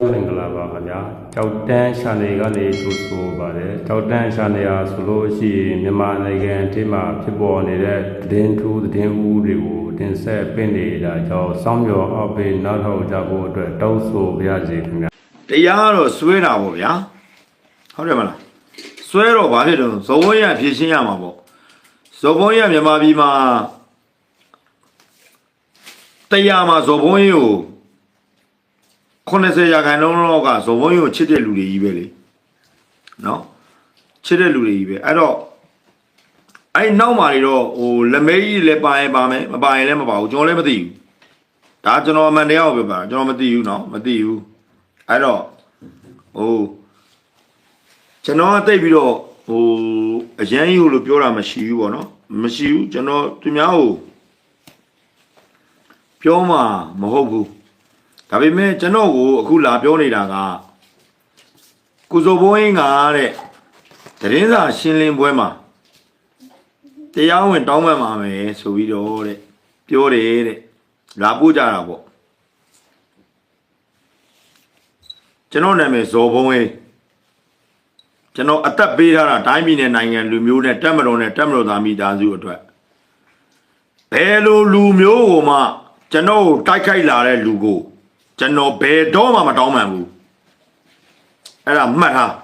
မင်္ဂလာပါခင်ဗျာကြောက်တန်းရှာနေကနေထိုးဆိုပါတယ်ကြောက်တန်းရှာနေရဆိုလို့ရှိရင်မြန်မာနိုင်ငံအထိမှာဖြစ်ပေါ်နေတဲ့သတင်းထူးသတင်းဦးတွေကိုတင်ဆက်ပင့်နေတာကြောင့်စောင့်မျှော်အောက်ပေးနောက်ထောက်ကြဖို့အတွက်တောင်းဆိုပါရစေခင်ဗျာတရားကတော့စွဲတာပေါ့ဗျာဟုတ်တယ်မလားစွဲတော့ဘာဖြစ်တော့ဇော်ဘုန်းရဖြည့်ရှင်းရမှာပေါ့ဇော်ဘုန်းရမြန်မာပြည်မှာတရားမှာဇော်ဘုန်းရကို 80ရာခိုင်နှုန်းလောက်ကဇော်ဘုန်းရကိုချစ်တဲ့လူတွေကြီးပဲလေနော်ချစ်တဲ့လူတွေကြီးပဲအဲ့တော့အဲ့နောက်မှာတွေတော့ဟိုလက်မဲကြီးလည်းပါရင်ပါမယ်မပါရင်လည်းမပါဘူးကျွန်တော်လည်းမသိဘူးဒါကျွန်တော်အမှန်တရားကိုပြောပါကျွန်တော်မသိဘူးနော်မသိဘူးအဲ့တော့ဟိုကျွန်တော်ကတိတ်ပြီးတော့ဟိုအရန်ကြီးလို့ပြောတာမရှိဘူးပေါ့နော်မရှိဘူးကျွန်တော်သူများကိုပြောမှာမဟုတ်ဘူး ဒါပေမဲ့ကျွန်တော်ကိုအခုလာပြောနေတာကကုစုဘိုးအင်းကတဲ့သတင်းစာရှင်းလင်းပွဲမှာတရားဝင်တောင်းပန်ပါမယ်ဆိုပြီးတော့တဲ့ပြောတယ်တဲ့လာပို့ကြတာပေါ့ကျွန်တော်နာမည်ဇော်ဘုံဝင်းကျွန်တော်အသက်ပေးထားတာတိုင်းပြည်နဲ့နိုင်ငံလူမျိုးနဲ့တက်မတော်နဲ့တက်မတော်သားမိသားစုအတွက်ဘယ်လိုလူမျိုးကိုမှကျွန်တော်ကိုတိုက်ခိုက်လာတဲ့လူကို ကျွန်တော်ဘယ်တော့မှမတောင်းပန်ဘူးအဲ့ဒါမှတ်ထား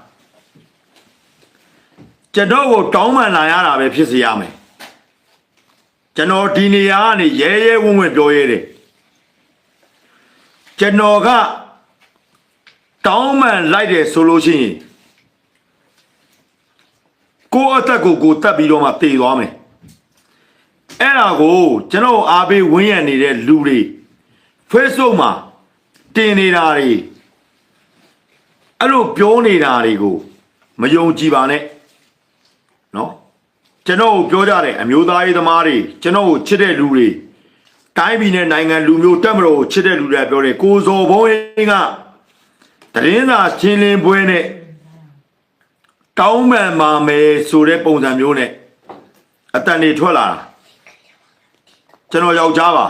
ကျွန်တော်ကိုတောင်းပန်လာရတာပဲဖြစ်စေရမယ်ကျွန်တော်ဒီနေရာကနေရဲရဲဝံ့ဝံ့ပြောရဲတယ်ကျွန်တော်ကတောင်းမှန်လိုက်တယ်ဆိုလို့ရှိရင်ကိုယ့်အသက်ကိုကိုယ်တက်ပြီးတော့မှတည်သွားမယ်အဲ့ဒါကိုကျွန်တော်အားပေးဝင်းရံနေတဲ့လူတွေ Facebook မှာ တင်နေတာတွေအဲ့လိုပြောနေတာတွေကိုမယုံကြည်ပါနဲ့နော်ကျွန်တော်ကိုပြောကြတယ်အမျိုးသားရေးသမားတွေကျွန်တော်ကိုချစ်တဲ့လူတွေတိုင်းပြည်နဲ့နိုင်ငံလူမျိုးတက်မတော်ကိုချစ်တဲ့လူတွေပြောတယ်ကိုဇော်ဘုံးကတရင်သာချင်းလင်းပွဲနဲ့တောင်းပန်ပါမယ်ဆိုတဲ့ပုံစံမျိုးနဲ့အတန်တွေထွက်လာတာကျွန်တော်ယောက်ျားပါ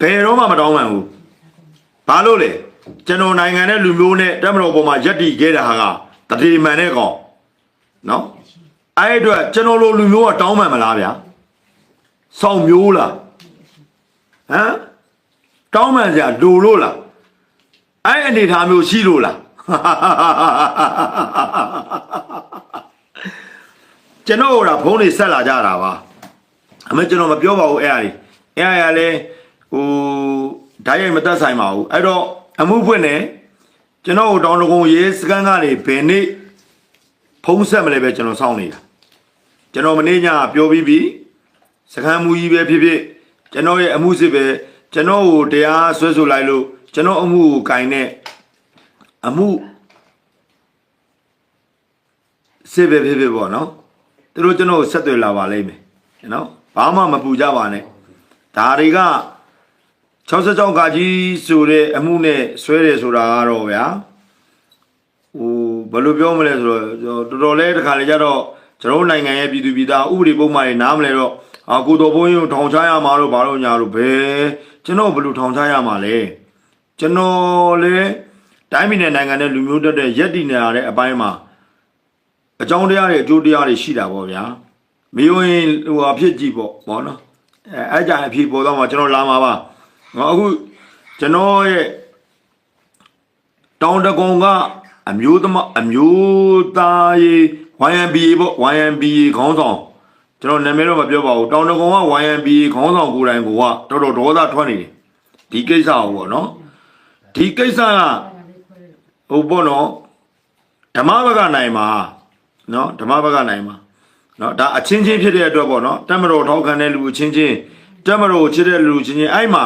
ဘယ်တော့မှမတောင်းပန်ဘူးဘာလို့လဲကျွန်တော်နိုင်ငံနဲ့လူမျိုးနဲ့တက်မတော်ပေါ်မှာယက်တီခဲ့တာဟာကတတိမှန်တဲ့ကောင်နော်အဲ့အတွက်ကျွန်တော်လိုလူမျိုးကတောင်းပန်မလားဗျာစောင့်မျိုးလားဟမ်တောင်းပန်စရာလိုလို့လားအဲ့အနေထားမျိုးရှိလို့လားကျွန်တော်ကဖုန်းတွေဆက်လာကြတာပါအမေကျွန်တော်မပြောပါဘူးအဲ့အရာကြီးအဲ့အရာလဲ ဟိုဓာတ်ရိုက်မသက်ဆိုင်ပါဘူးအဲ့တော့အမှုဖွင့်နေကျွန်တော်တို့တောင်းတကုံရေးစကန်ကနေဘယ်နေ့ဖုန်းဆက်မလဲပဲကျွန်တော်စောင့်နေတာကျွန်တော်မနေ့ညပြောပြီးပြီစကန်မူကြီးပဲဖြစ်ဖြစ်ကျွန်တော်ရဲ့အမှုစစ်ပဲကျွန်တော်ကိုတရားဆွဲဆိုလိုက်လို့ကျွန်တော်အမှုကိုကင်တဲ့အမှုစေပဲဖြစ်ဖြစ်ပေါ့နော်သူတို့ကျွန်တော်ကိုဆက်သွယ်လာပါလိမ့်မယ်နော်ဘာမှမပူကြပါနဲ့ဒါတွေက 66ကကြီးဆိုတဲ့အမှုနဲ့ဆွဲတယ်ဆိုတာကတော့ဗျာဟိုဘယ်လိုပြောမလဲဆိုတော့တော်တော်လေးတခါလေကြတော့ကျွန်တော်နိုင်ငံရဲ့ပြည်သူပြည်သားဥပဒေပုံမှန်တွေနားမလဲတော့အာကိုတော်ဘုန်းကြီးကိုထောင်ချရမှာတော့ဘာလို့ညာလို့ဘယ်ကျွန်တော်ဘယ်လိုထောင်ချရမှာလဲကျွန်တော်လေတိုင်းပြည်နဲ့နိုင်ငံနဲ့လူမျိုးတက်တဲ့ရက်တည်နေရတဲ့အပိုင်းမှာအကြောင်းတရားတွေအကျိုးတရားတွေရှိတာပေါ့ဗျာမယုံရင်ဟိုအဖြစ်ကြည့်ပေါ့ဘောနော်အဲအဲ့ကြအဖြစ်ပေါ်တော့မှကျွန်တော်လာမှာပါ ငါအခုကျွန်တော်ရဲ့တောင်တကုံကအမျိုးသမအမျိုးသားရေး YMBA ပေါ့ YMBA ခေါင်းဆောင်ကျွန်တော်နာမည်တော့မပြောပါဘူးတောင်တကုံက YMBA ခေါင်းဆောင်ကိုယ်တိုင်ကတော်တော်ဒေါသထွက်နေတယ်ဒီကိစ္စကိုပေါ့နော်ဒီကိစ္စကဟိုပေါ့နော်ဓမ္မဘကနိုင်မှာနော်ဓမ္မဘကနိုင်မှာနော်ဒါအချင်းချင်းဖြစ်တဲ့အတွက်ပေါ့နော်တမတော်ထောက်ခံတဲ့လူအချင်းချင်းတမတော်ချစ်တဲ့လူချင်းချင်းအဲ့မှာ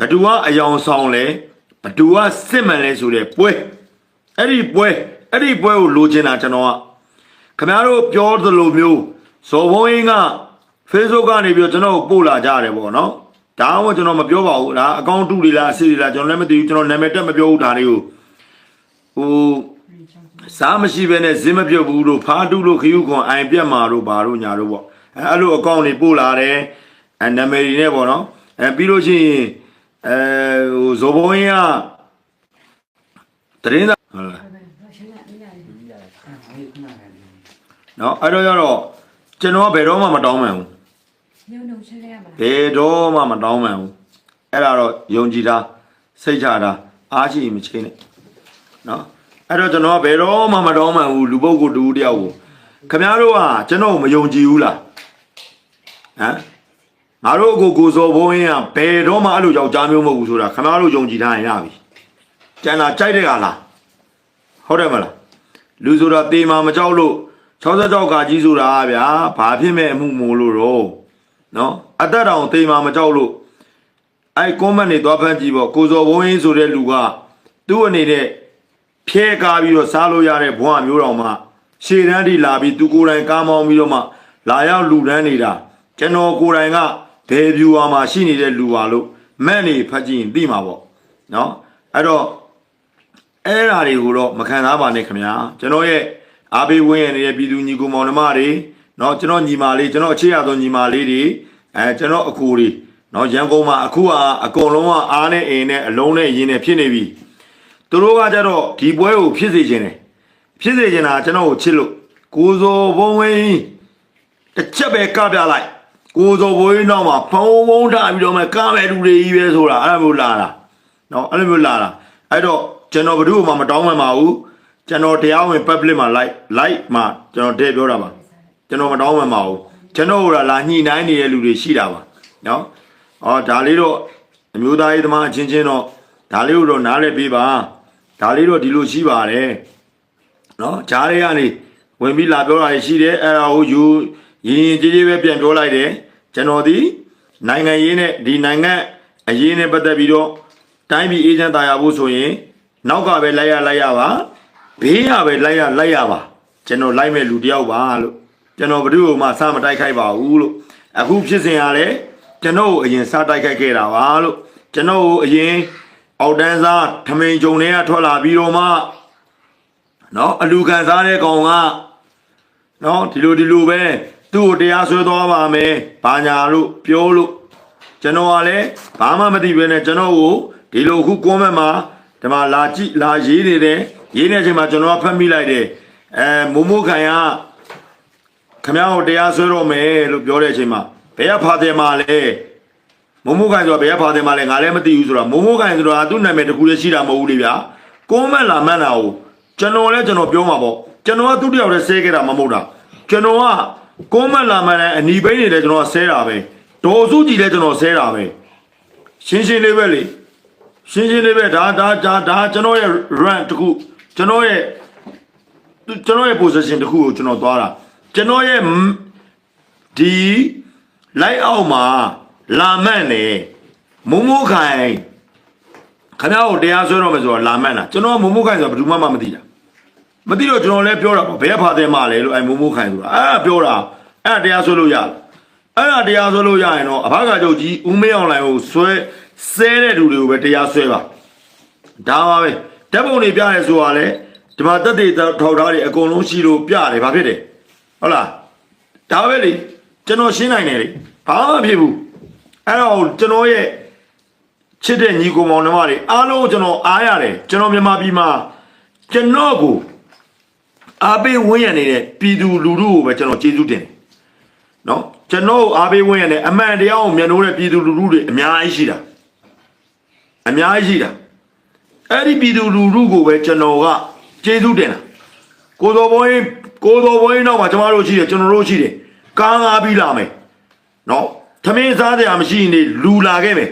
ဘသူကအယောင်ဆောင်လဲဘသူကစစ်မှန်လဲဆိုတဲ့ပွဲအဲ့ဒီပွဲအဲ့ဒီပွဲကိုလိုချင်တာကျွန်တော်ကခင်ဗျားတို့ပြောသလိုမျိုးဇော်ဘုံင်းက Facebook ကနေပြီးတော့ကျွန်တော်ကိုပို့လာကြတယ်ပေါ့နော်ဒါမှကျွန်တော်မပြောပါဘူးဒါအကောင့်တုတွေလားအစီတွေလားကျွန်တော်လည်းမသိဘူးကျွန်တော်နာမည်တက်မပြောဘူးဒါတွေကိုဟိုစားမရှိဘဲနဲ့ဇင်းမပြုတ်ဘူးလို့ဖားတုလို့ခရုခွန်အိုင်ပြက်မာတို့ဘာတို့ညာတို့ပေါ့အဲအဲ့လိုအကောင့်တွေပို့လာတယ်အဲနာမည်တွေနဲ့ပေါ့နော်အဲပြီးလို့ရှိရင် အဲဟိုဇော်ဘုန်းကြီးကတရင်သာဟုတ်လားနော်အဲ့တော့ကျတော့ကျွန်တော်ကဘယ်တော့မှမတောင်းမှန်ဘူးညုံညုံချင်းလေးရမှာဘယ်တော့မှမတောင်းမှန်ဘူးအဲ့ဒါတော့ယုံကြည်တာစိတ်ချတာအားရှိမချင်းနဲ့နော်အဲ့တော့ကျွန်တော်ကဘယ်တော့မှမတောင်းမှန်ဘူးလူပုဂ္ဂိုလ်တူတယောက်ကိုခင်ဗျားတို့ကကျွန်တော်ကိုမယုံကြည်ဘူးလားဟမ် ငါတို့ကိုကိုစောဘုန်းကြီးကဘယ်တော့မှအဲ့လိုယောက်ျားမျိုးမဟုတ်ဘူးဆိုတာခင်ဗျားတို့ယုံကြည်ထားရင်ရပြီကျန်တာကြိုက်တဲ့ကလားဟုတ်တယ်မလားလူဆိုတာတေမာမကြောက်လို့66ကကြီးဆိုတာဗျာဘာဖြစ်မဲ့အမှုမို့လို့တော့နော်အသက်တောင်တေမာမကြောက်လို့အဲ့ကွန်မန့်နေသွားဖမ်းကြည့်ပေါ့ကိုစောဘုန်းကြီးဆိုတဲ့လူကသူ့အနေနဲ့ဖြဲကားပြီးတော့စားလို့ရတဲ့ဘဝမျိုးတော်မှာရှေ့တန်းထိလာပြီးသူကိုယ်တိုင်ကားမောင်းပြီးတော့မှလာရောက်လူတန်းနေတာကျွန်တော်ကိုယ်တိုင်က ဘယ်ဖြူဝါမှာရှိနေတဲ့လူပါလို့မက်နေဖတ်ကြည့်ရင်သိမှာပေါ့နော်အဲ့တော့အဲ့ဓာတွေကိုတော့မခံစားပါနဲ့ခင်ဗျာကျွန်တော်ရဲ့အားပေးဝန်းရံနေတဲ့ပြည်သူညီကိုမောင်နှမတွေနော်ကျွန်တော်ညီမလေးကျွန်တော်အခြေရသောညီမလေးတွေအဲကျွန်တော်အကိုတွေနော်ရန်ကုန်မှာအခုဟာအကုန်လုံးကအားနဲ့အိမ်နဲ့အလုံးနဲ့ရင်းနဲ့ဖြစ်နေပြီသူတို့ကကြတော့ဒီပွဲကိုဖြစ်စေခြင်းတယ်ဖြစ်စေခြင်းတာကျွန်တော်ကိုချစ်လို့ကိုစိုးဘုံဝင်းတစ်ချက်ပဲကပြလိုက် ကိုစောဘုံဝင်းတော့မှဖုံဖုံထားပြီးတော့မှကားမဲ့လူတွေကြီးပဲဆိုတာအဲ့လိုမျိုးလာတာနော်အဲ့လိုမျိုးလာတာအဲ့တော့ကျွန်တော်ဘယ်သူမှမတောင်းမှန်ပါဘူးကျွန်တော်တရားဝင် public မှာ like like မှာကျွန်တော်တည့်ပြောတာပါကျွန်တော်မတောင်းမှန်ပါဘူးကျွန်တော်ကလာညှိနှိုင်းနေတဲ့လူတွေရှိတာပါနော်အော်ဒါလေးတော့အမျိုးသားရေးသမားအချင်းချင်းတော့ဒါလေးကိုတော့နားလည်ပေးပါဒါလေးတော့ဒီလိုရှိပါတယ်နော်ဂျားတွေကနေဝင်ပြီးလာပြောတာရှိတယ်အဲ့ဒါကိုယူ ရင်ရင်ကြီးကြီးပဲပြန်ပြောလိုက်တယ်ကျွန်တော်ဒီနိုင်ငံရေးနဲ့ဒီနိုင်ငံအရေးနဲ့ပတ်သက်ပြီးတော့တိုင်းပြည်အေဂျင့်တာယာဖို့ဆိုရင်နောက်ကပဲလိုက်ရလိုက်ရပါဘေးရပဲလိုက်ရလိုက်ရပါကျွန်တော်လိုက်မဲ့လူတယောက်ပါလို့ကျွန်တော်ဘယ်သူ့မှစမတိုက်ခိုက်ပါဘူးလို့အခုဖြစ်စဉ်ရလဲကျွန်တော်ကိုအရင်စတိုက်ခိုက်ခဲ့တာပါလို့ကျွန်တော်ကိုအရင်အောက်တန်းစားထမိန်ကြုံတွေကထွက်လာပြီးတော့မှနော်အလူခံစားတဲ့ကောင်ကနော်ဒီလိုဒီလိုပဲ သူ့ကိုတရားဆွဲသွားပါမယ်ဘာညာလို့ပြောလို့ကျွန်တော်ကလည်းဘာမှမသိဘဲနဲ့ကျွန်တော်ကိုဒီလိုအခုကွန်မန့်မှာဒီမှာလာကြည့်လာရေးနေတယ်ရေးနေတဲ့အချိန်မှာကျွန်တော်ကဖတ်မိလိုက်တယ်အဲမိုးမိုးခိုင်ကခမ ्या ကိုတရားဆွဲတော့မယ်လို့ပြောတဲ့အချိန်မှာဘယ်ကဖာတယ်မှာလဲမိုးမိုးခိုင်ဆိုတာဘယ်ကဖာတယ်မှာလဲငါလည်းမသိဘူးဆိုတော့မိုးမိုးခိုင်ဆိုတာသူ့နာမည်တစ်ခုလည်းရှိတာမဟုတ်ဘူးလေဗျာကွန်မန့်လာမှန်းတာကိုကျွန်တော်လည်းကျွန်တော်ပြောမှာပေါ့ကျွန်တော်ကသူ့တယောက်တည်းဆဲခဲ့တာမဟုတ်တာကျွန်တော်က ကွန်မန့်လာမှန်းတဲ့အနီးဘိန်းနေတယ်ကျွန်တော်ကဆဲတာပဲဒေါ်စုကြည်လည်းကျွန်တော်ဆဲတာပဲရှင်းရှင်းလေးပဲလေရှင်းရှင်းလေးပဲဒါဒါဒါဒါကျွန်တော်ရဲ့ run တခုကျွန်တော်ရဲ့ကျွန်တော်ရဲ့ position တခုကိုကျွန်တော်သွားတာကျွန်တော်ရဲ့ဒီ light out မှာလာမန့်နေမုံမိုးခိုင်ခဏကိုတရားဆွဲတော့မယ်ဆိုတော့လာမန့်တာကျွန်တော်ကမုံမိုးခိုင်ဆိုတာဘယ်သူမှမသိတာ မသိတော့ကျွန်တော်လည်းပြောတာပေါ့ဘယ်ဖာတယ်မှလဲလို့အဲမုံမိုးခိုင်ဆိုတာအဲ့ဒါပြောတာအဲ့ဒါတရားဆွဲလို့ရတယ်အဲ့ဒါတရားဆွဲလို့ရရင်တော့အဘကချုပ်ကြီးဦးမေးအောင်လိုင်ကိုဆွဲဆဲတဲ့လူတွေကိုပဲတရားဆွဲပါဒါပါပဲဓာတ်ပုံတွေပြရဲဆိုတာလေဒီမှာတက်တွေထောက်ထားတွေအကုန်လုံးရှိလို့ပြတယ်ဘာဖြစ်တယ်ဟုတ်လားဒါပဲလေကျွန်တော်ရှင်းနိုင်တယ်လေဘာမှမဖြစ်ဘူးအဲ့တော့ကျွန်တော်ရဲ့ချစ်တဲ့ညီကိုမောင်နှမတွေအားလုံးကျွန်တော်အားရတယ်ကျွန်တော်မြန်မာပြည်မှာကျွန်တော်ကို အားပေးဝန်းရံနေတဲ့ပြည်သူလူထုကိုပဲကျွန်တော်ကျေးဇူးတင်တယ်နော်ကျွန်တော်အားပေးဝင်ရတယ်အမှန်တရားကိုမျက်နှိုးတဲ့ပြည်သူလူထုတွေအများကြီးရှိတာအများကြီးရှိတာအဲ့ဒီပြည်သူလူထုကိုပဲကျွန်တော်ကကျေးဇူးတင်တာကိုတော်ဘွင်းကိုတော်ဘွင်းတော့မှကျွန်တော်တို့ရှိတယ်ကျွန်တော်တို့ရှိတယ်ကားငါပြီးလာမယ်နော်သမင်းစားတရားမရှိရင်လေလူလာခဲ့မယ်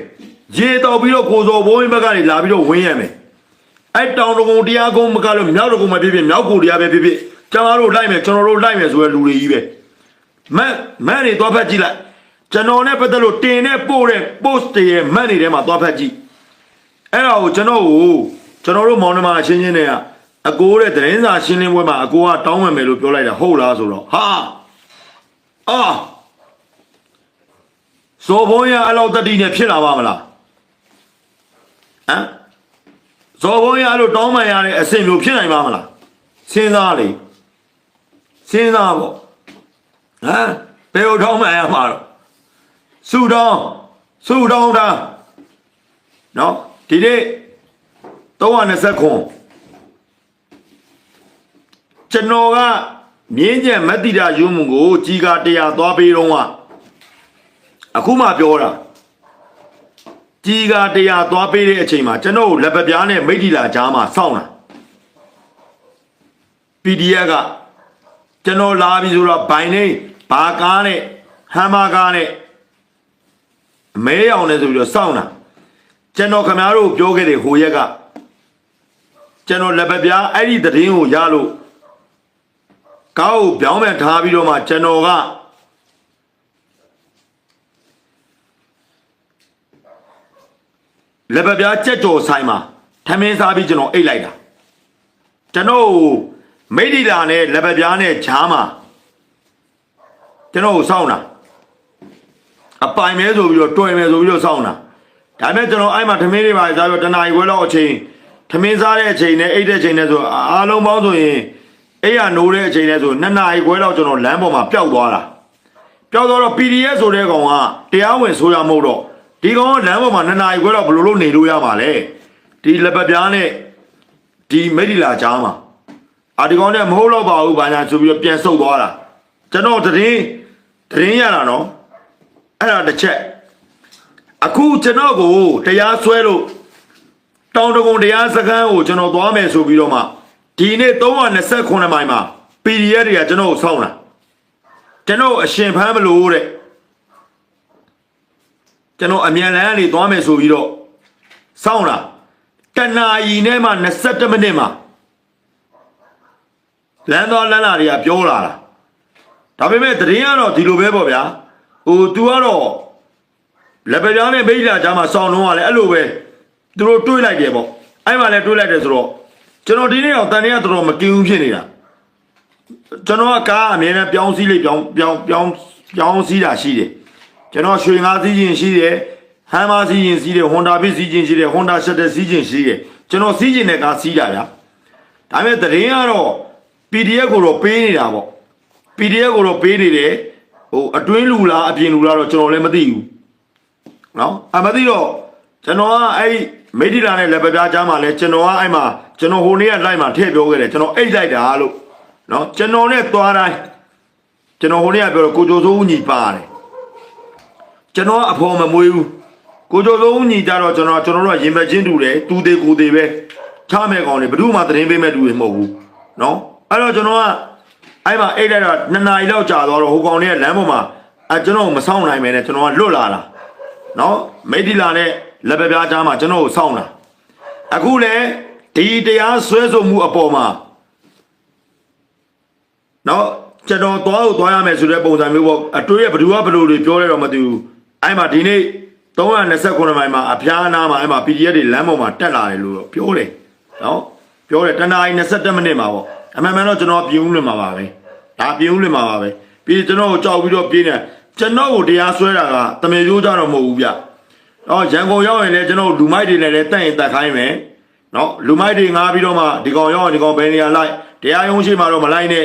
ရေတော်ပြီးတော့ကိုတော်ဘွင်းဘက်ကနေလာပြီးတော့ဝင်းရမယ် အဲ့တောင်တကုံတရားကုန်းမကလို့မြောက်တကုံမဖြစ်ဖြစ်မြောက်ကိုတရားပဲဖြစ်ဖြစ်ကျွန်တော်တို့လိုက်မယ်ကျွန်တော်တို့လိုက်မယ်ဆိုရလူတွေကြီးပဲမက်မက်နေသွားဖက်ကြည့်လိုက်ကျွန်တော်နဲ့ပတ်သက်လို့တင်နဲ့ပို့တဲ့ post တွေရဲ့မက်နေထဲမှာသွားဖက်ကြည့်အဲ့ဒါကိုကျွန်တော်ကိုကျွန်တော်တို့မောင်နှမအချင်းချင်းတွေကအကိုတဲ့သတင်းစာရှင်းလင်းပွဲမှာအကိုကတောင်းမယ်မယ်လို့ပြောလိုက်တာဟုတ်လားဆိုတော့ဟာအာဇော်ဘုံရအလောက်တတိနဲ့ဖြစ်လာပါမလားဟမ် ဇော်ဘုံရအလိုတောင်းမှန်ရတဲ့အဆင့်မျိုးဖြစ်နိုင်ပါမလားစဉ်းစားလေစဉ်းစားပေါ့ဟမ်ဘယ်လိုထောင်းမှန်ရမှာတော့ဆူတောင်းဆူတောင်းတာနော်ဒီနေ့320ခွန်ကျွန်တော်ကမြင်းကျန်မတ္တိတာယုံမှုကို ကြီးကာတရားသွားပေးတော့ကအခုမှပြောတာ ကြီးကာတရားသွားပေးတဲ့အချိန်မှာကျွန်တော်လက်ပပြားနဲ့မိတ်တီလာကြားမှာစောင့်လာ PDF ကကျွန်တော်လာပြီဆိုတော့ဘိုင်နေဘာကားနဲ့ဟမ်မာကားနဲ့အမဲရောင်နဲ့ဆိုပြီးတော့စောင့်တာကျွန်တော်ခမားတို့ပြောခဲ့တဲ့ဟိုရက်ကကျွန်တော်လက်ပပြားအဲ့ဒီသတင်းကိုရလို့ကားကိုပြောင်းပြန်ထားပြီးတော့မှကျွန်တော်က လက်ပပြားကြက်ကြော်ဆိုင်မှာထမင်းစားပြီးကျွန်တော်အိတ်လိုက်တာကျွန်တော်မိတ်ဒီလာနဲ့လက်ပပြားနဲ့ဂျားမှာကျွန်တော်ကိုစောင့်တာအပိုင်မဲဆိုပြီးတော့တွယ်မဲဆိုပြီးတော့စောင့်တာဒါပေမဲ့ကျွန်တော်အဲ့မှာထမင်းတွေပါစားပြီးတော့တနားရီခွဲလောက်အချိန်ထမင်းစားတဲ့အချိန်နဲ့အိတ်တဲ့အချိန်နဲ့ဆိုအားလုံးပေါင်းဆိုရင်အဲ့ရနိုးတဲ့အချိန်နဲ့ဆိုနှစ်နာရီခွဲလောက်ကျွန်တော်လမ်းပေါ်မှာပျောက်သွားတာပျောက်သွားတော့ PDF ဆိုတဲ့ကောင်ကတရားဝင်ဆိုရမဟုတ်တော့ ဒီကောင်ကလမ်းပေါ်မှာနှစ်နာရီခွဲလောက်ဘယ်လိုလုပ်နေလို့ရမှာလဲဒီလက်ပပြားနဲ့ဒီမိတ်ဒီလာကြားမှာအာဒီကောင်နဲ့မဟုတ်တော့ပါဘူးဘာညာဆိုပြီးတော့ပြန်ဆုတ်သွားတာကျွန်တော်တရင်တရင်ရတာနော်အဲ့ဒါတစ်ချက်အခုကျွန်တော်ကိုတရားစွဲလို့တောင်တကုံတရားစခန်းကိုကျွန်တော်သွားမယ်ဆိုပြီးတော့မှဒီနေ့329မိုင်မှာ PDF တွေကကျွန်တော်ကိုစောင့်လာကျွန်တော်အရှင်ဖမ်းမလို့တဲ့ ကျွန်တော်အမြန်လန်းကနေသွားမယ်ဆိုပြီးတော့စောင့်လာတနာရီနဲ့မှ27မိနစ်မှာလမ်းသွားလမ်းလာတွေကပြောလာတာဒါပေမဲ့တရင်ကတော့ဒီလိုပဲပေါ့ဗျာဟို तू ကတော့လက်ပပြားနဲ့မိတ်လာကြားမှာစောင်းတော့ကလည်းအဲ့လိုပဲသူတို့တွေးလိုက်တယ်ပေါ့အဲ့မှာလည်းတွေးလိုက်တယ်ဆိုတော့ကျွန်တော်ဒီနေ့တော့တန်တွေကတော်တော်မကင်းဘူးဖြစ်နေတာကျွန်တော်ကကားအမြဲတမ်းပြောင်းစည်းလေးပြောင်းပြောင်းပြောင်းပြောင်းစည်းတာရှိတယ် ကျွန်တော်ရွှေငါးစီးခြင်းရှိတယ်ဟမ်မာစီးခြင်းစီးတယ်ဟွန်ဒါဘစ်စီးခြင်းရှိတယ်ဟွန်ဒါရှက်တဲ့စီးခြင်းရှိတယ်ကျွန်တော်စီးခြင်းနဲ့ကားစီးတာဗျာဒါပေမဲ့တရင်ကတော့ PDF ကိုတော့ပေးနေတာပေါ့ PDF ကိုတော့ပေးနေတယ်ဟိုအတွင်းလူလားအပြင်လူလားတော့ကျွန်တော်လည်းမသိဘူးเนาะအမသိတော့ကျွန်တော်ကအဲ့ဒီမိဒီလာနဲ့လက်ပပြားကြားမှာလဲကျွန်တော်ကအဲ့မှာကျွန်တော်ဟိုနေ့ကလိုက်မှာထည့်ပြောခဲ့တယ်ကျွန်တော်အိတ်လိုက်တာလို့เนาะကျွန်တော်နဲ့သွားတိုင်းကျွန်တော်ဟိုနေ့ကပြောတော့ကိုကျော်စိုးဦးညီပါတယ် ကျွန်တော်ကအဖော်မမွေးဘူးကိုကျော်စိုးဦးညီကြတော့ကျွန်တော်ကျွန်တော်တို့ကရင်မချင်းတူတယ်တူသေးကိုသေးပဲချမဲ့ကောင်တွေဘယ်သူမှသတင်းပေးမဲ့တူတွေမဟုတ်ဘူးเนาะ အဲ့တော့ကျွန်တော်ကအဲ့မှာအိတ်လိုက်တော့နှစ်နာရီလောက်ကြာသွားတော့ဟိုကောင်လေးကလမ်းပေါ်မှာအဲကျွန်တော်ကိုမဆောင်နိုင်ပဲနဲ့ကျွန်တော်ကလွတ်လာတာနော်မိတ်ဒီလာနဲ့လက်ပပြားကြားမှာကျွန်တော်ကိုဆောင်တာအခုလေဒီတရားဆွဲဆိုမှုအပေါ်မှာနော်ကျွန်တော်သွားလို့သွားရမယ်ဆိုတဲ့ပုံစံမျိုးပေါ့အတွေးရဘယ်သူကဘယ်လိုတွေပြောလဲတော့မသိဘူး အဲ့မှာဒီနေ့329မိုင်မှာအဖျားနာမှာအဲ့မှာ PDF တွေလမ်းပေါ်မှာတက်လာတယ်လို့တော့ပြောတယ်နော်ပြောတယ်တနာရီ27မိနစ်မှာပေါ့အမှန်မှန်တော့ကျွန်တော်ပြင်ဦးလွင်မှာပါပဲဒါပြင်ဦးလွင်မှာပါပဲပြီးကျွန်တော်ကိုကြောက်ပြီးတော့ပြင်းတယ်ကျွန်တော်ကိုတရားစွဲတာကတမေရိုးကြတော့မဟုတ်ဘူးဗျတော့ရန်ကုန်ရောက်ရင်လည်းကျွန်တော်လူမိုက်တွေနဲ့လည်းတက်ရင်တက်ခိုင်းမယ်နော်လူမိုက်တွေငားပြီးတော့မှဒီကောင်ရောက်ရင်ဒီကောင်ဘယ်နေရာလိုက်တရားရုံးရှိမှတော့မလိုက်နဲ့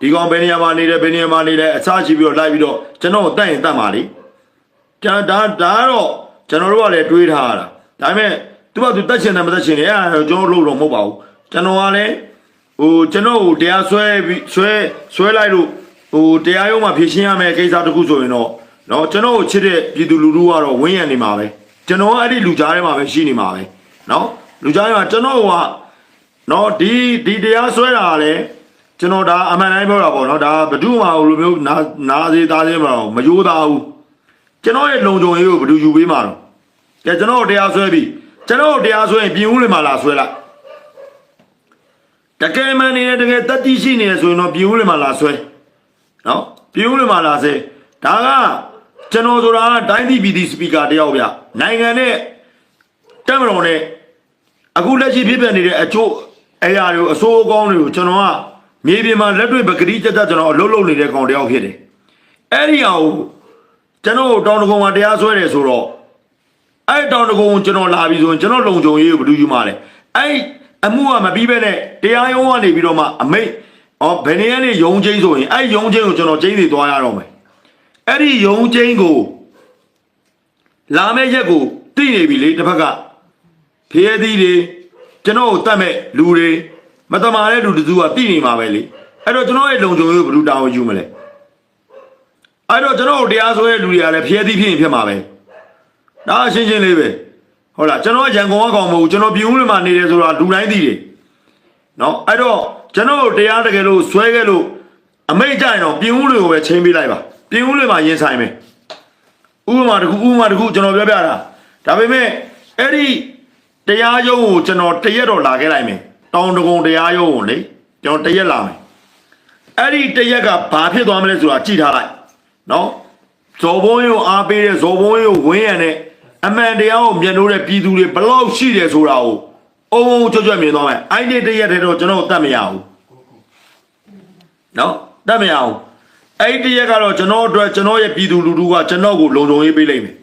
ဒီကောင်ဘယ်နေရာမှာနေတယ်ဘယ်နေရာမှာနေလဲအစားချပြီးတော့လိုက်ပြီးတော့ကျွန်တော်ကိုတက်ရင်တက်ပါလိ ကျွန်တော်ဒါဒါတော့ကျွန်တော်တို့ကလည်းတွေးထားရတာဒါပေမဲ့သူကသူတက်ချင်တယ်မတက်ချင်တယ်အဲ့ဒါကျွန်တော်လို့တော့မဟုတ်ပါဘူးကျွန်တော်ကလည်းဟိုကျွန်တော်ကိုတရားဆွဲပြီးဆွဲဆွဲလိုက်လို့ဟိုတရားရုံးမှာဖြေရှင်းရမယ်ကိစ္စတခုဆိုရင်တော့နော်ကျွန်တော်ကိုချစ်တဲ့ပြည်သူလူထုကတော့ဝင်းရံနေမှာပဲကျွန်တော်ကအဲ့ဒီလူကြားထဲမှာပဲရှိနေမှာပဲနော်လူကြားထဲမှာကျွန်တော်ကနော်ဒီဒီတရားဆွဲတာကလည်းကျွန်တော်ဒါအမှန်တိုင်းပြောတာပေါ့နော်ဒါဘယ်သူမှလိုမျိုးနာနာစေးသားစေးမတော့မယိုးသားဘူး ကျွန်တော်ရဲ့လုံခြုံရေးကိုဘယ်သူယူပေးမှာတော့ကဲကျွန်တော်တရားဆွဲပြီကျွန်တော်တရားဆွဲရင်ပြင်ဦးလင်မှာလာဆွဲလိုက်တကယ်မှန်နေတယ်တကယ်တတိရှိနေတယ်ဆိုရင်တော့ပြင်ဦးလင်မှာလာဆွဲနော်ပြင်ဦးလင်မှာလာဆွဲဒါကကျွန်တော်ဆိုတာကတိုင်းပြည်ပြည်စပီကာတယောက်ဗျနိုင်ငံနဲ့တက်မတော်နဲ့အခုလက်ရှိဖြစ်ပြနေတဲ့အချို့အရာတွေကိုအစိုးအကောင်းတွေကိုကျွန်တော်ကမြေပြင်မှာလက်တွေ့ပကတိတက်တက်ကျွန်တော်အလုပ်လုပ်နေတဲ့ကောင်တယောက်ဖြစ်တယ်အဲ့ဒီအောင် ကျွန်တော်တောင်တကုံမှာတရားစွဲတယ်ဆိုတော့အဲ့တောင်တကုံကိုကျွန်တော်လာပြီဆိုရင်ကျွန်တော်လုံခြုံရေးကိုဘယ်သူယူမှာလဲအဲ့အမှုကမပြီးပဲနဲ့တရားရုံးကနေပြီးတော့မှအမိတ်ဩဘယ်နေရာနေယုံချင်းဆိုရင်အဲ့ယုံချင်းကိုကျွန်တော်ချင်းစီသွားရတော့မယ်အဲ့ဒီယုံချင်းကိုလာမယ့်ရက်ကိုသိနေပြီလေတစ်ဖက်ကဖျဲသီးတွေကျွန်တော်ကိုတတ်မဲ့လူတွေမတမာတဲ့လူတစုကတိနေမှာပဲလေအဲ့တော့ကျွန်တော်ရဲ့လုံခြုံရေးကိုဘယ်လိုတာဝန်ယူမလဲ အဲ့တော့ကျွန်တော်တို့တရားစွဲတဲ့လူတွေကလည်းဖျဲသီးဖြစ်ရင်ဖြစ်မှာပဲဒါအရှင်းရှင်းလေးပဲဟုတ်လားကျွန်တော်ကရန်ကုန်ကကောင်မဟုတ်ဘူးကျွန်တော်ပြည်ဦးလွင်မှာနေတယ်ဆိုတာလူတိုင်းသိတယ်နော်အဲ့တော့ကျွန်တော်တို့တရားတကယ်လို့ဆွဲခဲ့လို့အမိတ်ကြရင်တော့ပြည်ဦးလွင်ကိုပဲချိန်ပေးလိုက်ပါပြည်ဦးလွင်မှာရင်ဆိုင်မယ်ဥပမာတစ်ခုဥပမာတစ်ခုကျွန်တော်ပြောပြတာဒါပေမဲ့အဲ့ဒီတရားရုံးကိုကျွန်တော်တရက်တော့လာခဲ့လိုက်မယ်တောင်တကုံတရားရုံးကိုလေကျွန်တော်တရက်လာမယ်အဲ့ဒီတရက်ကဘာဖြစ်သွားမလဲဆိုတာကြည့်ထားလိုက် နော်ဇော်ဘုံရုံအားပေးတဲ့ဇော်ဘုံရုံဝင်းရံတဲ့အမှန်တရားကိုမြင်လို့တဲ့ပြည်သူတွေဘယ်လောက်ရှိတယ်ဆိုတာကိုအုံအုံကြွကြွမြင်သွားမယ်အဲ့ဒီတရက်တည်းတော့ကျွန်တော်တတ်မရဘူးနော်တတ်မရဘူးအဲ့ဒီတရက်ကတော့ကျွန်တော်အတွက်ကျွန်တော်ရဲ့ပြည်သူလူထုကကျွန်တော်ကိုလုံခြုံရေးပေးလိုက်မယ်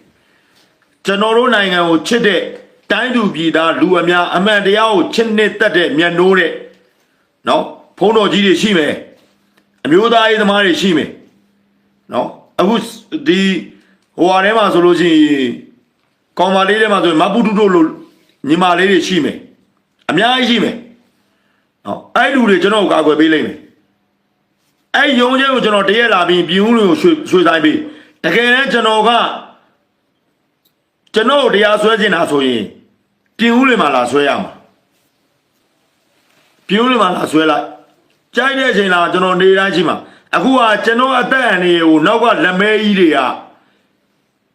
ကျွန်တော်တို့နိုင်ငံကိုချစ်တဲ့တိုင်းသူပြည်သားလူအများအမှန်တရားကိုချစ်နှစ်သက်တဲ့မျက်နှိုးတဲ့နော်ဖုံးတော်ကြီးတွေရှိမယ်အမျိုးသားရေးသမားတွေရှိမယ်နော် အခုဒီဟိုဟာထဲမှာဆိုလို့ရှိရင်ကောင်မလေးထဲမှာဆိုရင်မပူတုတို့လိုညီမလေးတွေရှိမယ်အများကြီးရှိမယ်နော်အဲ့လူတွေကျွန်တော်ကိုကာကွယ်ပေးလိုက်မယ်အဲ့ယုံကျဲကိုကျွန်တော်တရက်လာပြီးပြည်ဦးလူကိုရွှေရွှေဆိုင်ပြီးတကယ်လည်းကျွန်တော်ကကျွန်တော်ကိုတရားဆွဲနေတာဆိုရင်ပြည်ဦးလူမှာလာဆွဲရမှာပြည်ဦးလူမှာလာဆွဲလိုက်ကြိုက်တဲ့အချိန်လာကျွန်တော်နေတိုင်းရှိမှာ အခုကကျွန်တော်အသက်အန္တရာယ်ကိုနောက်ကလက်မဲကြီးတွေက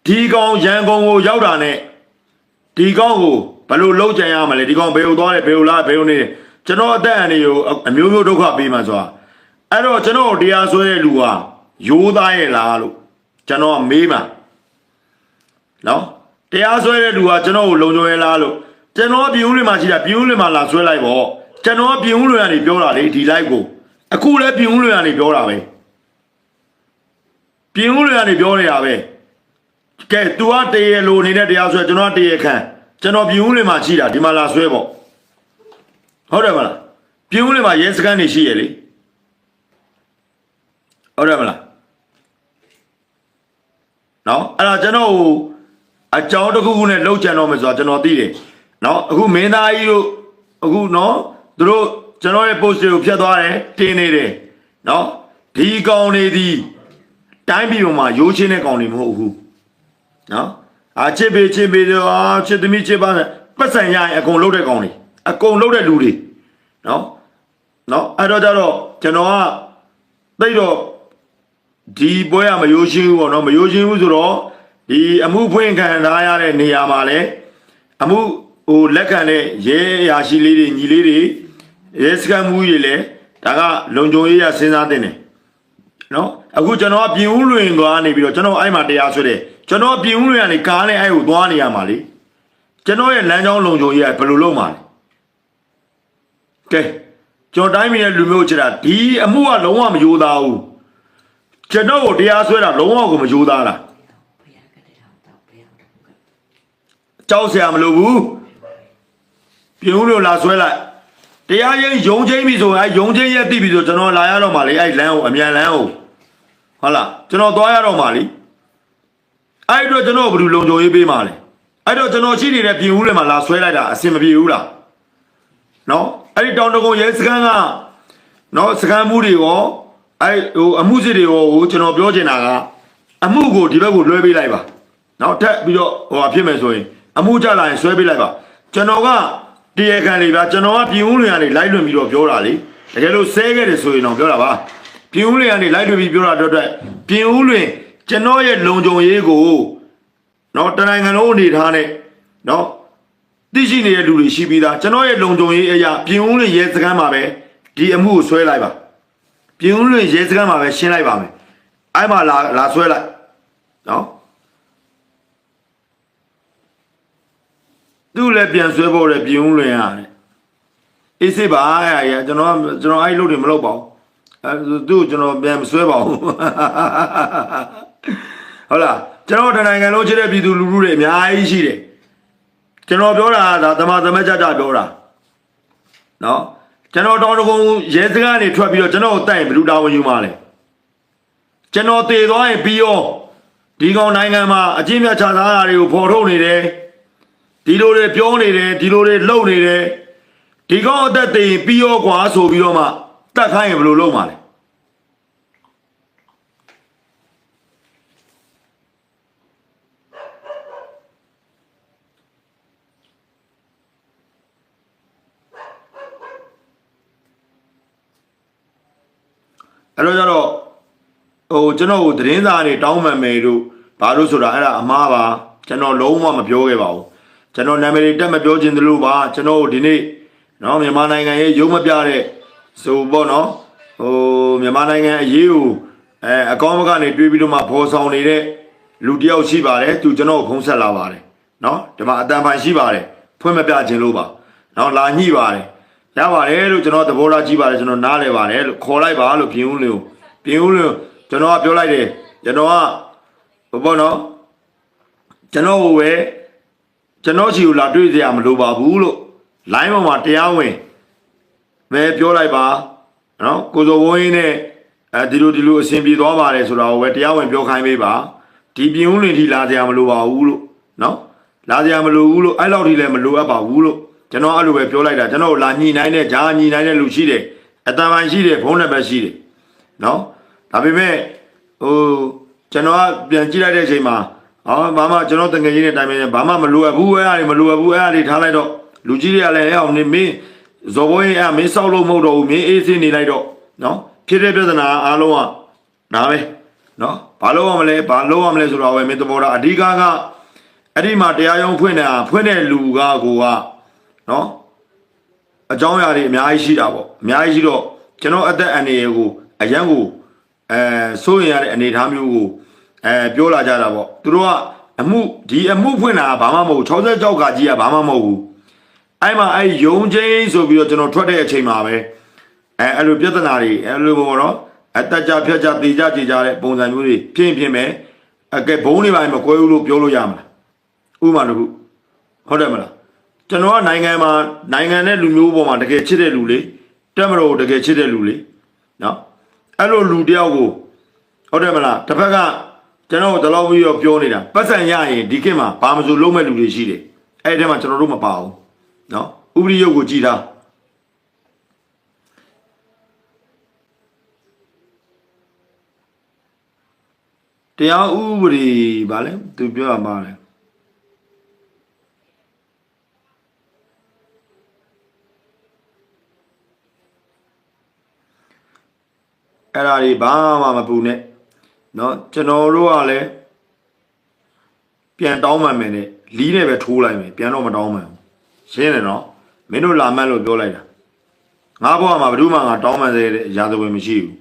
ဒီကောင်ရန်ကုန်ကိုရောက်တာနဲ့ဒီကောင်ကိုဘယ်လိုလုံးကြံရမလဲဒီကောင်ဘယ်လိုသွားလဲဘယ်လိုလာဘယ်လိုနေလဲကျွန်တော်အသက်အန္တရာယ်ကိုအမျိုးမျိုးဒုက္ခပေးမှဆိုတာအဲ့တော့ကျွန်တော်တရားဆွဲတဲ့လူဟာရိုးသားရဲ့လားလို့ကျွန်တော်ကမေးမှာနော်တရားဆွဲတဲ့လူဟာကျွန်တော်ကိုလုံခြုံရဲ့လားလို့ကျွန်တော်ပြည်ဦးလွင်မှာရှိတာပြည်ဦးလွင်မှာလာဆွဲလိုက်ပေါ့ကျွန်တော်ပြည်ဦးလွင်ကနေပြောတာလေဒီ live ကို အခုလည်းပြည်ဦးလွင်ကနေပြောတာပဲပြည်ဦးလွင်ကနေပြောနေတာပဲကဲ तू ကတရေလိုနေတဲ့တရားဆွဲကျွန်တော်ကတရေခံကျွန်တော်ပြည်ဦးလွင်မှာရှိတာဒီမှာလာဆွဲပေါ့ဟုတ်တယ်မလားပြည်ဦးလွင်မှာရဲစခန်းနေရှိရဲ့လေဟုတ်တယ်မလားနော်အဲ့ဒါကျွန်တော်ဟိုအကြောင်းတစ်ခုခုနဲ့လောက်ကြံတော့မယ်ဆိုတာကျွန်တော်သိတယ်နော်အခုမင်းသားကြီးတို့အခုနော်သူတို့ ကျွန်တော်ရဲ့ post တွေကိုဖြတ်သွားတယ်တင်နေတယ်နော်ဒီကောင်တွေဒီတိုင်းပြည်ပေါ်မှာရိုးချင်းတဲ့ကောင်တွေမဟုတ်ဘူးနော်အာချစ်ပေချစ်ပေတော့အာချစ်သမီးချစ်ပါနဲ့ပတ်စံရရင်အကုန်လုံးတဲ့ကောင်တွေအကုန်လုံးတဲ့လူတွေနော်နော်အဲ့တော့ကြတော့ကျွန်တော်ကသိတော့ဒီပွဲကမယိုးရှင်းဘူးပေါ့နော်မယိုးရှင်းဘူးဆိုတော့ဒီအမှုဖွင့်ခံထားရတဲ့နေရာမှာလဲအမှုဟိုလက်ခံတဲ့ရဲအရာရှိလေးတွေညီလေးတွေ ရဲစကန်မှုကြီးတွေလဲဒါကလုံခြုံရေးရစဉ်းစားတင်တယ်နော်အခုကျွန်တော်ကပြင်ဦးလွင်သွားနေပြီးတော့ကျွန်တော်အဲ့မှာတရားဆွဲတယ်ကျွန်တော်ပြင်ဦးလွင်ကနေကားနဲ့အဲ့ကိုသွားနေရမှာလေကျွန်တော်ရဲ့လမ်းကြောင်းလုံခြုံရေးကဘယ်လိုလုပ်မှာလဲကဲ ကျွန်တော်တိုင်းပြည်ရဲ့လူမျိုးချစ်တာဒီအမှုကလုံးဝမယိုးသားဘူးကျွန်တော်ကိုတရားစွဲတာလုံးဝကိုမယိုးသားလားကြောက်เสียမလို့ဘူးပြုံးလို့လာဆွဲလိုက် တရားရင်ယုံချင်းပြီဆိုရင်အဲယုံချင်းရဲ့တိပြီဆိုကျွန်တော်လာရတော့မှလေအဲလမ်းကိုအမြန်လမ်းကိုဟုတ်လားကျွန်တော်သွားရတော့မှလေအဲ့တော့ကျွန်တော်ဘယ်လိုလုံခြုံရေးပေးမှလဲအဲ့တော့ကျွန်တော်ရှိနေတဲ့ပြင်ဦးတွေမှာလာဆွဲလိုက်တာအဆင်မပြေဘူးလားနော်အဲ့ဒီတောင်တကုံရဲစခန်းကနော်စခန်းမှုတွေရောအဲ့ဟိုအမှုစစ်တွေရောဟိုကျွန်တော်ပြောချင်တာကအမှုကိုဒီဘက်ကိုလွှဲပေးလိုက်ပါနော်ထပ်ပြီးတော့ဟိုဟာဖြစ်မယ်ဆိုရင်အမှုကြလာရင်ဆွဲပေးလိုက်ပါကျွန်တော်က တရားခံတွေဗျာကျွန်တော်ကပြင်ဦးလျံကနေလိုက်လွင်ပြီးတော့ပြောတာလေတကယ်လို့ဆဲခဲ့တယ်ဆိုရင်တော့ပြောတာပါပြင်ဦးလျံကနေလိုက်လွင်ပြီးပြောတာတော့အတွက်ပြင်ဦးလျံကျွန်တော်ရဲ့လုံခြုံရေးကိုနော်တနိုင်ငံလုံးအနေထားနဲ့နော်သိရှိနေတဲ့လူတွေရှိပြီးသားကျွန်တော်ရဲ့လုံခြုံရေးအရာပြင်ဦးလွင်ရဲစခန်းမှာပဲဒီအမှုကိုဆွဲလိုက်ပါပြင်ဦးလွင်ရဲစခန်းမှာပဲရှင်းလိုက်ပါမယ်အဲ့မှာလာလာဆွဲလိုက်နော် သူ့လည်းပြန်ဆွဲဖို့တဲ့ပြင်ဦးလွင်ရတယ်အေးစိပါအဲ့ရကျွန်တော်ကကျွန်တော်အဲ့လုပ်တွေမလုပ်ပါဘူးအဲသူ့ကိုကျွန်တော်ပြန်မဆွဲပါဘူးဟုတ်လားကျွန်တော်တနိုင်ငံလုံးချစ်တဲ့ပြည်သူလူထုတွေအများကြီးရှိတယ်ကျွန်တော်ပြောတာကဒါသမာသမက်ကြကြပြောတာနော်ကျွန်တော်တောင်းတကုံရဲစကားနေထွက်ပြီးတော့ကျွန်တော်ကိုတိုက်ရင်ဘယ်လိုတာဝန်ယူမှာလဲကျွန်တော်တည်သွားရင်ပြီးရောဒီကောင်နိုင်ငံမှာအချင်းမြတ်ချသားတာတွေကိုဖော်ထုတ်နေတယ် ဒီလိုတွေပြောနေတယ်ဒီလိုတွေလှုပ်နေတယ်ဒီကောင်းအသက်သိရင်ပြီးရောကွာဆိုပြီးတော့မှတတ်ခိုင်းရင်ဘယ်လိုလုပ်မှာလဲအဲ့တော့ကျတော့ဟိုကျွန်တော်ကိုသတင်းစာတွေတောင်းပန်မယ်တို့ဘာလို့ဆိုတာအဲ့ဒါအမားပါကျွန်တော်လုံးဝမပြောခဲ့ပါဘူး ကျွန်တော်နာမည်တွေတက်မပြောခြင်းတလို့ပါကျွန်တော်ဒီနေ့နော်မြန်မာနိုင်ငံရဲ့ရုံးမပြတဲ့ဆိုပေါ့နော်ဟိုမြန်မာနိုင်ငံအရေးကိုအဲအကောင်းဘက်ကနေတွေးပြီးတော့မှဖော်ဆောင်နေတဲ့လူတစ်ယောက်ရှိပါတယ်သူကျွန်တော်ကိုဖုံးဆက်လာပါတယ်နော်ဒီမှာအတန်ပိုင်ရှိပါတယ်ဖွင့်မပြခြင်းလို့ပါနော်လာညှိပါတယ်ရပါတယ်လို့ကျွန်တော်သဘောထားကြည့်ပါတယ်ကျွန်တော်နားလဲပါတယ်လို့ခေါ်လိုက်ပါလို့ပြင်ဦးလင်းကိုပြင်ဦးလင်းကိုကျွန်တော်ကပြောလိုက်တယ်ကျွန်တော်ကဟိုပေါ့နော်ကျွန်တော်ကိုပဲ ကျွန်တော်ချီကိုလာတွေ့စရာမလိုပါဘူးလို့ line ပေါ်မှာတရားဝင်ပဲပြောလိုက်ပါနော်ကိုစောဝင်းနဲ့အဲဒီလိုဒီလိုအဆင်ပြေသွားပါတယ်ဆိုတာကိုပဲတရားဝင်ပြောခိုင်းပေးပါဒီပြင်ဦးလင်ထီလာစရာမလိုပါဘူးလို့နော်လာစရာမလိုဘူးလို့အဲ့လောက်ထိလည်းမလိုအပ်ပါဘူးလို့ကျွန်တော်အဲ့လိုပဲပြောလိုက်တာကျွန်တော်လာညှိနှိုင်းတဲ့ဂျာညှိနှိုင်းတဲ့လူရှိတယ်အတန်ပိုင်းရှိတယ်ဖုန်းနံပါတ်ရှိတယ်နော်ဒါပေမဲ့ဟိုကျွန်တော်ကပြန်ကြည့်လိုက်တဲ့အချိန်မှာ ဟောဘာမှကျွန်တော်တငယ်ချင်းနဲ့တိုင်ပင်ဘာမှမလိုအပ်ဘူးအဲ့ဒါတွေမလိုအပ်ဘူးအဲ့ဒါတွေထားလိုက်တော့လူကြီးတွေကလည်းအဲ့အောင်နေမင်းဇော်ဘွင်းအဲ့မင်းစောက်လို့မဟုတ်တော့ဘူးမင်းအေးစင်းနေလိုက်တော့နော်ဖြစ်တဲ့ပြဿနာအားလုံးကဒါပဲနော်ဘာလို့ရမလဲဘာလို့ရမလဲဆိုတော့ပဲမင်းသဘောထားအဓိကကအဲ့ဒီမှာတရားရုံးဖွင့်နေတာဖွင့်တဲ့လူကကိုကနော်အကြောင်းအရာတွေအများကြီးရှိတာပေါ့အများကြီးရှိတော့ကျွန်တော်အသက်အန္တရာယ်ကိုအရန်ကိုအဲစိုးရင်ရတဲ့အနေအထားမျိုးကို အဲပြောလာကြတာပေါ့သူတို့ကအမှုဒီအမှုဖွင့်တာကဘာမှမဟုတ်ဘူး66ကကြီးကဘာမှမဟုတ်ဘူးအဲ့မှာအဲ့ယုံချင်းဆိုပြီးတော့ကျွန်တော်ထွက်တဲ့အချိန်မှာပဲအဲအဲ့လိုပြဿနာတွေအဲ့လိုပေါ့နော်အတက်ကြဖြတ်ကြတေကြကြကြတဲ့ပုံစံမျိုးတွေဖြစ်ရင်ဖြစ်မယ်အကဲဘုံတွေပါမကွဲဘူးလို့ပြောလို့ရမလားဥပမာတစ်ခုဟုတ်တယ်မလားကျွန်တော်ကနိုင်ငံမှာနိုင်ငံနဲ့လူမျိုးပေါ်မှာတကယ်ချစ်တဲ့လူလေတက်မတော်တကယ်ချစ်တဲ့လူလေနော်အဲ့လိုလူတယောက်ကိုဟုတ်တယ်မလားတစ်ဖက်က ကျွန်တော်တို့တလောက်ပြီးတော့ပြောနေတာပတ်စံရရင်ဒီခေတ်မှာဘာမှမဆိုလုံးမဲ့လူတွေရှိတယ်အဲ့ဒီထဲမှာကျွန်တော်တို့မပါဘူးနော်ဥပဒေရုပ်ကိုကြည်ထားတရားဥပဒေဗာလဲသူပြောတာမှာလဲအဲ့ဒါတွေဘာမှမပူနဲ့ เนาะကျွန်တော်တို့ကလည်းပြန်တောင်းမှန်မယ်နဲ့လီးနဲ့ပဲထိုးလိုက်မယ်ပြန်တော့မတောင်းမှန်ဘူးရှင်းတယ်နော်မင်းတို့လာမှန်းလို့ပြောလိုက်တာငါဘဝမှာဘယ်သူမှငါတောင်းမှန်စေတဲ့ရာဇဝင်မရှိဘူး